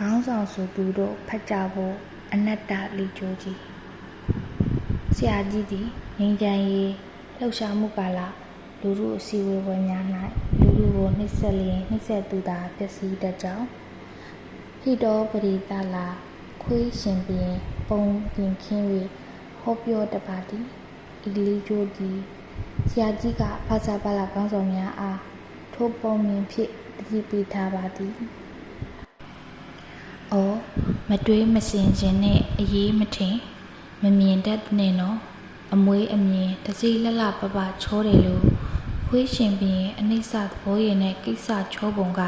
ခေါင်းဆောင်ဆိုသူတို့ဖတ်ကြဖို့အနတ္တလီချိုးကြီးဆရာကြီးသည်ငိမ့်ချမ်းရေးလှုပ်ရှားမှုကာလလူမှုအစည်းအဝေးပွဲများ၌လူလူကိုနှိမ့်ဆက်လျင်နှိမ့်ဆက်သူသာပျက်စီးတတ်ကြောင်းဟိတောပရိသလာခွေးရှင်ပြင်ပုံပြင်ခင်း၍ဟောပြောတပါသည်ဤလီချိုးကြီးဆရာကြီးကဖာစာပါလာကောင်းဆောင်များအားထိုးပုံမြင်ဖြင့်တတိပေးထားပါသည်။အော် မတွေးမစင်ခြင်းနဲ့အရေးမထင်မမြင်တတ်နဲ့နော်အမွေးအမြင်တစိလလပပချောတယ်လို့ခွေးရှင်ပြင်းအနိစ္စသဘောရည်နဲ့ကိစ္စချောပုံက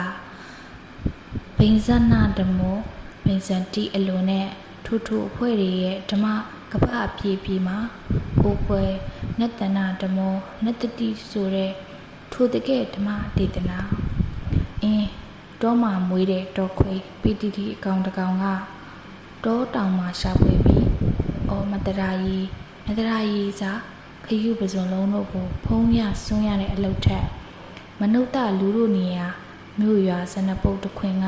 ဘိန်ဇနာဓမ္မောဘိန်ဇန်တီအလိုနဲ့ထူထူအဖွဲ့တွေရဲ့ဓမ္မကပအပြေပြေမှာအိုးပွဲနတ္တနာဓမ္မောနတ္တတိဆိုတဲ့ထိုတကဲ့ဓမ္မဒေသနာအင်း တောမှာမွေးတဲ့တောခွေပီတီတီအကောင်တကောင်ကတောတောင်မှာရှာဖွေပြီးအော်မတရာကြီးမတရာကြီးစားခရုပစုံလုံးတို့ကိုဖုံးရဆွန်းရတဲ့အလုတ်ထက်မနုဿလူတို့နေရာမြို့ရွာစနပုတ်တစ်ခွင်က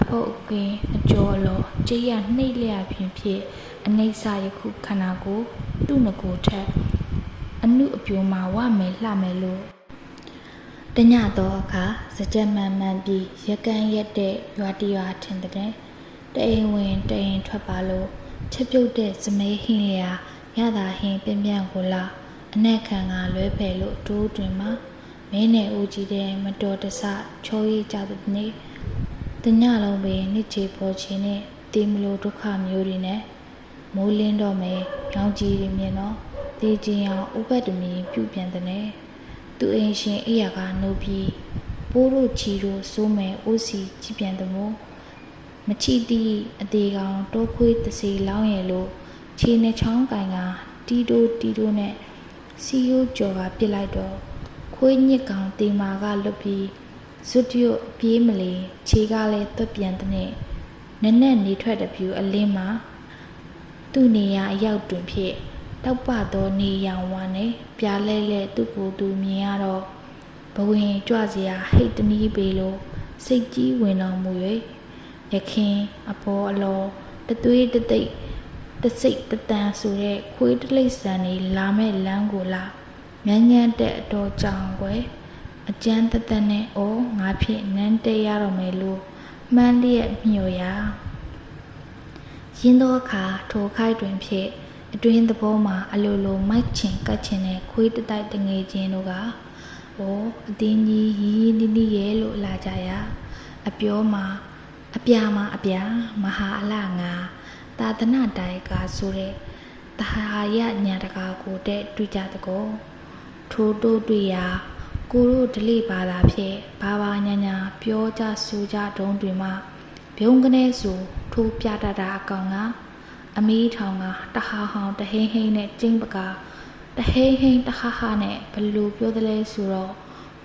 အဖုတ်အကင်းအကျော်အလောကြေးရနှိမ့်လျက်ဖြင့်ဖြစ်အနိစ္စယခုခန္ဓာကိုယ်သူ့ငကိုထက်အနုအပြိုမှာဝမယ်လှမယ်လို့ တညတော့အခါစကြက်မှန်မှန်ပြီးရကန်ရက်တဲ့ရွာတရွာထင်တဲ့တအိမ်ဝင်တအိမ်ထွက်ပါလို့ချက်ပြုတ်တဲ့စမဲဟင်းလျာရတာဟင်းပြင်းပြန့်ကိုလာအနက်ခံကလွဲဖယ်လို့တိုးတွင်မှာမင်းနဲ့ဦးကြီးတဲ့မတော်တဆချောရေးကြတဲ့နေ့တညလုံးပဲနှစ်ချေပေါ်ချင်းနဲ့တေးမလို့ဒုက္ခမျိုးတွေနဲ့မိုးလင်းတော့မယ်ရောင်ကြီးတွေမြင်တော့တေးချင်းအောင်ဥပဒ္ဒမီပြုတ်ပြန်တဲ့ သူအိမ်ရှင်အိယာကနှုတ်ပြီးပိုးတို့ချီတို့စိုးမယ်အိုးစီကြည်ပြန်သမို့မချီတီအသေးကောင်တိုးခွေးတစီလောင်းရလို့ခြေနှချောင်းကင်ကတီတိုတီတိုနဲ့စီယိုကြော်ကပြစ်လိုက်တော့ခွေးညစ်ကောင်တေမာကလွတ်ပြီးဇွတ်ရွတ်ပြေးမလီခြေကလည်းသွက်ပြန်တဲ့နဲ့နက်နက်နေထွက်တဲ့ဖြူအလင်းမှာသူ့နေရာအရောက်တွင်ဖြစ် တောက်ပသောနေရောင်ဝါနဲ့ပြားလဲလဲသူ့ကိုယ်သူမြင်ရတော့ဘဝင်ကြွစရာဟိတ်တနီးပေလို့စိတ်ကြီးဝင်တော်မူ၍ရခင်အပေါ်အလောတသွေးတသိပ်တစိတ်တတန်ဆိုတဲ့ခွေးတလိပ်ဆန်နေလာမဲ့လမ်းကိုလာမြန်းညမ်းတဲ့အတော်ကြောင်ွယ်အကျန်းတသက်နဲ့အော်ငါဖြစ်နန်းတဲရတော့မယ်လို့မှန်းလျက်မျှော်ရာရင်းသောအခါထိုခိုက်တွင်ဖြစ် အတွင်းသဘောမှာအလိုလိုမိုက်ချင်ကတ်ချင်တဲ့ခွေးတတိုက်တငယ်ချင်းတို့ကဩအတင်းကြီးရီးရီးနီးနီးရဲ့လို့လာကြရာအပြောမှာအပြာမှာအပြာမဟာအလငါသာသနာတိုင်ကဆိုတဲ့တဟာရညာတကာကိုတဲ့တွေ့ကြတကောထိုးတိုးတွေ့ရာကိုတို့ဒလိပါလာဖြစ်ဘာဘာညာညာပြောကြဆိုကြတုံးတွေမှာဘုံကနေဆိုထိုးပြတတ်တာအကောင်က အမီးထောင်ကတဟာဟောင်တဟိဟိနဲ့ကျင်းပကာတဟိဟိတဟာဟာနဲ့ဘလို့ပြောသလဲဆိုတော့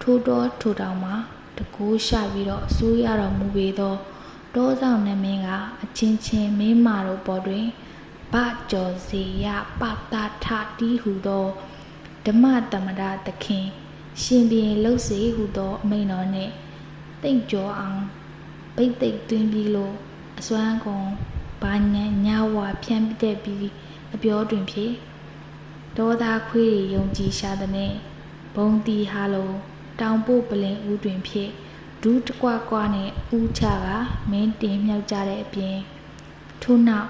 ထိုးတော်ထိုးတောင်မှာတကူးရှာပြီးတော့အစိုးရတော်မူပေသောတောဆောင်နမင်းကအချင်းချင်းမင်းမာတို့ပေါ်တွင်ဗကြော်စီယပတာထတီးဟုသောဓမ္မတမရသခင် ရှင်ဘီရင်လှုပ်စေဟုသောအမိန်တော်နှင့်တိတ်ကြောအောင်ဗိတ်သိက်သွင်းပြီးလို့အစွမ်းကုန် ဘာညံညဝါဖြန့်ပြတဲ့ပြီးအပြောတွင်ဖြစ်ဒေါသခွေးတွေယုံကြည်ရှာတဲ့နဲ့ဘုံတီဟာလုံးတောင်ပို့ပလင်ဦးတွင်ဖြစ်ဒူးတကွကွနဲ့ဦးချကမင်းတင်မြောက်ကြတဲ့အပြင်ထို့နောက်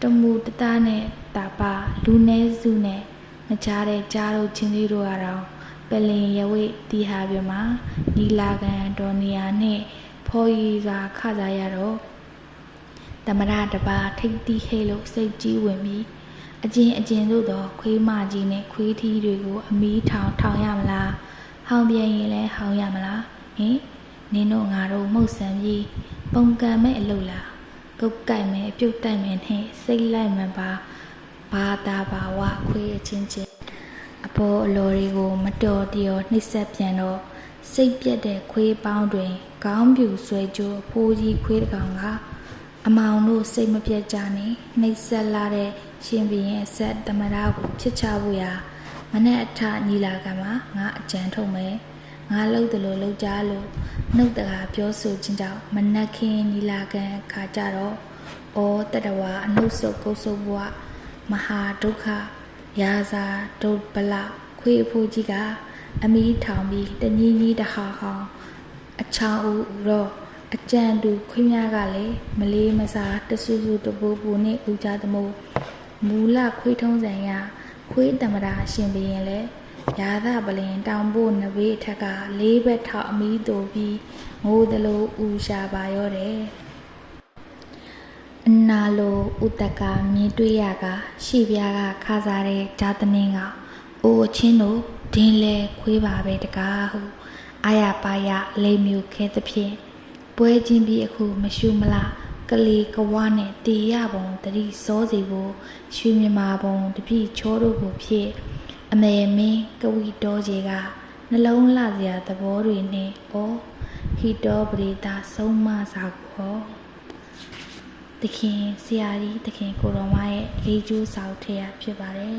တမူတသားနဲ့တာပါလူနေစုနဲ့မကြားတဲ့ကြားတို့ချင်းသေးတို့ကတော့ပလင်ရဝိတီဟာပြမှာနီလာကန်ဒေါ်နီယာနဲ့ဖော်ရီစာခစားရတော့ တမရတပါထိတ်တီးဟဲလို့စိတ်ကြီးဝင်ပြီးအကျင်အကျင်သို့သောခွေးမကြီးနဲ့ခွေးထီးတွေကိုအမီးထောင်ထောင်ရမလားဟောင်ပြန်ရင်လည်းဟောင်ရမလားဟင်နင်းတို့ငါတို့မှုတ်ဆန်ပြီးပုံကံမဲ့အလုပ်လားကုတ်ကိုက်မဲ့ပြုတ်တိုက်မဲ့နဲ့စိတ်လိုက်မှန်ပါဘာသာဘာဝခွေးအချင်းချင်းအပေါ်အလော်တွေကိုမတော်တရောနှိပ်စက်ပြန်တော့စိတ်ပြက်တဲ့ခွေးပေါင်းတွင်ခေါင်းပြူဆွဲကြိုးအဖိုးကြီးခွေးတစ်ကောင်က အမောင်တို့စိတ်မပြတ်ကြနဲ့နှိပ်ဆက်လာတဲ့ရှင်ဘီရင်အဆက်သမရကိုဖြစ်ချဖို့ရာမနဲ့အထညီလာခံမှာငါအကြံထုတ်မယ်ငါလှုပ်တယ်လို့လှုပ်ကြလို့နှုတ်တကာပြောဆိုခြင်းကြောင့်မနက်ခင်းညီလာခံခါကြတော့ဩတတဝါအနုဆုတ်ကုတ်ဆုတ်ဘဝမဟာဒုက္ခရာဇာဒုဗလခွေအဖိုးကြီးကအမီးထောင်ပြီးတညီညီတဟာဟောင်းအချောင်းဦးတော့ အကြံတူခွေးများကလည်းမလေးမစားတဆူဆူတပူပူနဲ့ဦးကြသမို့မူလခွေးထုံးစံရခွေးတမတာရှင်ဘရင်လဲရာသပလင်တောင်ပို့နဘေးအထက်ကလေးဘက်ထောက်အမီးတူပြီးငိုသလိုဦးရှာပါရောတယ်အနာလိုဥတကမြင်တွေ့ရကရှိပြားကခါစားတဲ့ဂျာတနင်းကအိုအချင်းတို့ဒင်းလဲခွေးပါပဲတကားဟုအာရပါရလိမ်မျိုးခဲသဖြင့် ပွဲချင်းပြီးအခုမရှုမလားကလေးကဝနဲ့တေရပုံတတိစောစီဖို့ရွှေမြမာပုံတပိချောတို့ကိုဖြစ်အမေမင်းကဝီတော်ကြီးကနှလုံးလှစရာသဘောတွေနဲ့ဩဟီတောပရိတာဆုံးမစာကိုဟောသခင်ဆရာကြီးသခင်ကိုတော်မရဲ့လေးကျိုးစာအုပ်ထဲရဖြစ်ပါတယ်